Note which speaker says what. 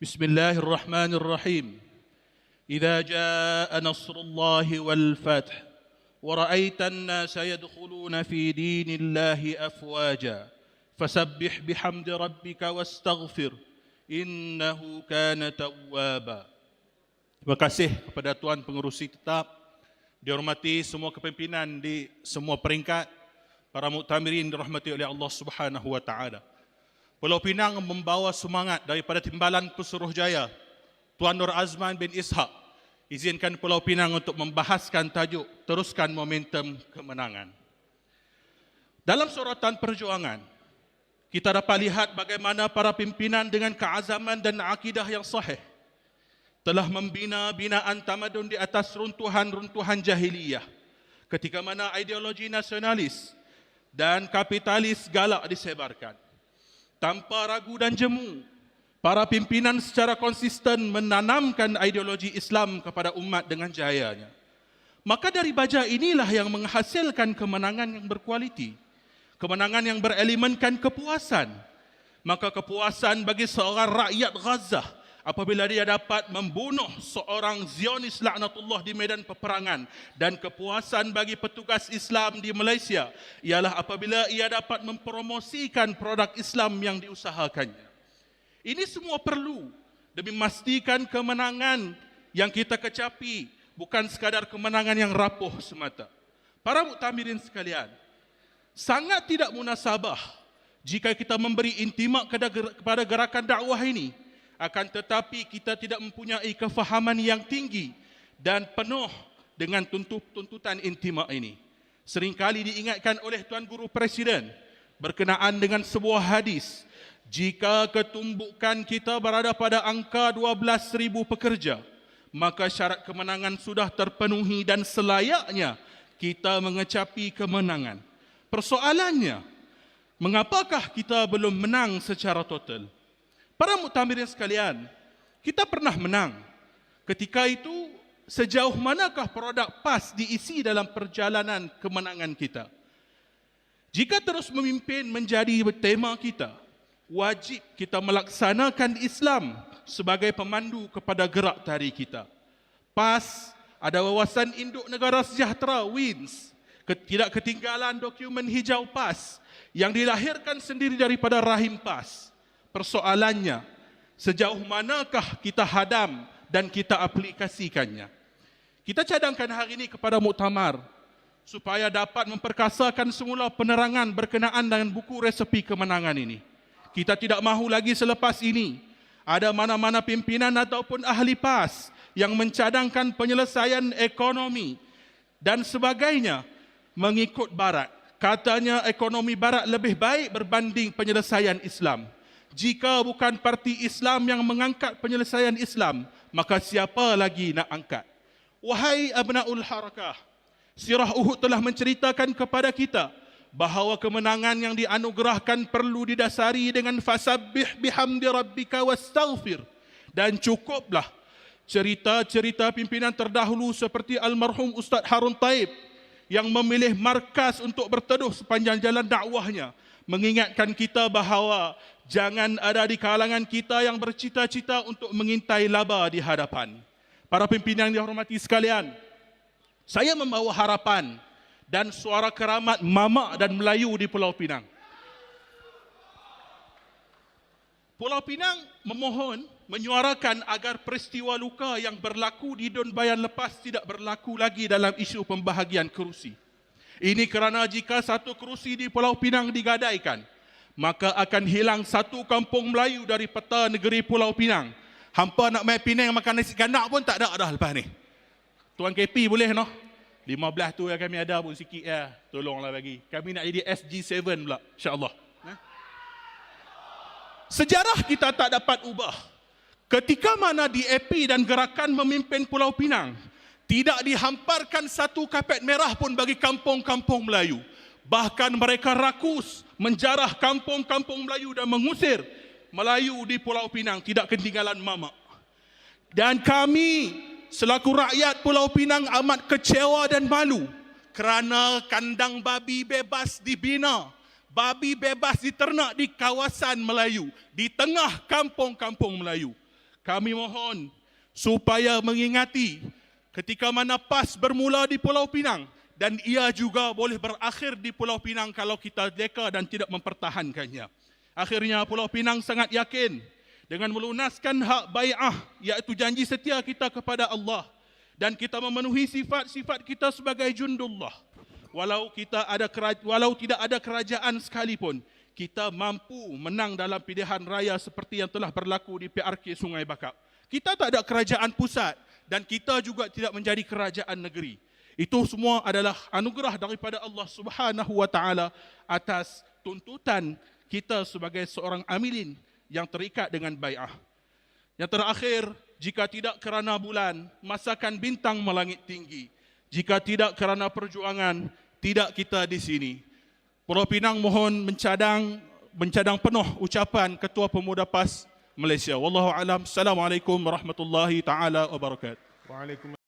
Speaker 1: بسم الله الرحمن الرحيم اذا جاء نصر الله والفتح ورايت الناس يدخلون في دين الله افواجا فسبح بحمد ربك واستغفر انه كان توابا Terima kasih kepada Tuan Pengerusi Tetap, dihormati semua kepimpinan di semua peringkat, para muktamirin dirahmati oleh Allah Subhanahu wa taala. Pulau Pinang membawa semangat daripada Timbalan Pesuruhjaya, Tuan Nur Azman bin Ishak. Izinkan Pulau Pinang untuk membahaskan tajuk teruskan momentum kemenangan. Dalam sorotan perjuangan, kita dapat lihat bagaimana para pimpinan dengan keazaman dan akidah yang sahih telah membina binaan tamadun di atas runtuhan-runtuhan jahiliyah ketika mana ideologi nasionalis dan kapitalis galak disebarkan. Tanpa ragu dan jemu, para pimpinan secara konsisten menanamkan ideologi Islam kepada umat dengan jayanya. Maka dari baja inilah yang menghasilkan kemenangan yang berkualiti. Kemenangan yang berelemenkan kepuasan. Maka kepuasan bagi seorang rakyat Gaza apabila dia dapat membunuh seorang Zionis laknatullah di medan peperangan dan kepuasan bagi petugas Islam di Malaysia ialah apabila ia dapat mempromosikan produk Islam yang diusahakannya. Ini semua perlu demi memastikan kemenangan yang kita kecapi bukan sekadar kemenangan yang rapuh semata. Para muktamirin sekalian, sangat tidak munasabah jika kita memberi intimak kepada gerakan dakwah ini akan tetapi kita tidak mempunyai kefahaman yang tinggi dan penuh dengan tuntutan intima ini. Seringkali diingatkan oleh Tuan Guru Presiden berkenaan dengan sebuah hadis, jika ketumbukan kita berada pada angka 12,000 pekerja, maka syarat kemenangan sudah terpenuhi dan selayaknya kita mengecapi kemenangan. Persoalannya, mengapakah kita belum menang secara total? Para muktamirin sekalian, kita pernah menang. Ketika itu, sejauh manakah produk PAS diisi dalam perjalanan kemenangan kita? Jika terus memimpin menjadi tema kita, wajib kita melaksanakan Islam sebagai pemandu kepada gerak tari kita. PAS ada wawasan induk negara sejahtera WINS, tidak ketinggalan dokumen hijau PAS yang dilahirkan sendiri daripada rahim PAS persoalannya sejauh manakah kita hadam dan kita aplikasikannya. Kita cadangkan hari ini kepada muktamar supaya dapat memperkasakan semula penerangan berkenaan dengan buku resepi kemenangan ini. Kita tidak mahu lagi selepas ini ada mana-mana pimpinan ataupun ahli PAS yang mencadangkan penyelesaian ekonomi dan sebagainya mengikut barat. Katanya ekonomi barat lebih baik berbanding penyelesaian Islam. Jika bukan parti Islam yang mengangkat penyelesaian Islam, maka siapa lagi nak angkat? Wahai abnaul harakah, sirah Uhud telah menceritakan kepada kita bahawa kemenangan yang dianugerahkan perlu didasari dengan fasabbih bihamdi rabbika wastaghfir dan cukuplah cerita-cerita pimpinan terdahulu seperti almarhum Ustaz Harun Taib yang memilih markas untuk berteduh sepanjang jalan dakwahnya mengingatkan kita bahawa jangan ada di kalangan kita yang bercita-cita untuk mengintai laba di hadapan. Para pimpinan yang dihormati sekalian, saya membawa harapan dan suara keramat Mamak dan Melayu di Pulau Pinang. Pulau Pinang memohon menyuarakan agar peristiwa luka yang berlaku di Don Bayan lepas tidak berlaku lagi dalam isu pembahagian kerusi. Ini kerana jika satu kerusi di Pulau Pinang digadaikan, maka akan hilang satu kampung Melayu dari peta negeri Pulau Pinang. Hampa nak main Pinang makan nasi ganak pun tak ada dah lepas ni. Tuan KP boleh noh? 15 tu yang kami ada pun sikit ya. Tolonglah bagi. Kami nak jadi SG7 pula. InsyaAllah. Eh? Sejarah kita tak dapat ubah. Ketika mana DAP dan gerakan memimpin Pulau Pinang, tidak dihamparkan satu kapet merah pun bagi kampung-kampung Melayu. Bahkan mereka rakus menjarah kampung-kampung Melayu dan mengusir Melayu di Pulau Pinang tidak ketinggalan mama. Dan kami selaku rakyat Pulau Pinang amat kecewa dan malu kerana kandang babi bebas dibina. Babi bebas diternak di kawasan Melayu, di tengah kampung-kampung Melayu. kami mohon supaya mengingati ketika mana PAS bermula di Pulau Pinang dan ia juga boleh berakhir di Pulau Pinang kalau kita deka dan tidak mempertahankannya. Akhirnya Pulau Pinang sangat yakin dengan melunaskan hak bai'ah iaitu janji setia kita kepada Allah dan kita memenuhi sifat-sifat kita sebagai jundullah. Walau kita ada walau tidak ada kerajaan sekalipun, kita mampu menang dalam pilihan raya seperti yang telah berlaku di PRK Sungai Bakap. Kita tak ada kerajaan pusat dan kita juga tidak menjadi kerajaan negeri. Itu semua adalah anugerah daripada Allah Subhanahu wa taala atas tuntutan kita sebagai seorang amilin yang terikat dengan bai'ah. Yang terakhir, jika tidak kerana bulan, masakan bintang melangit tinggi. Jika tidak kerana perjuangan, tidak kita di sini. Pulau Pinang mohon mencadang mencadang penuh ucapan Ketua Pemuda PAS Malaysia. Wallahu alam. Assalamualaikum warahmatullahi taala wabarakatuh.
Speaker 2: Waalaikumsalam.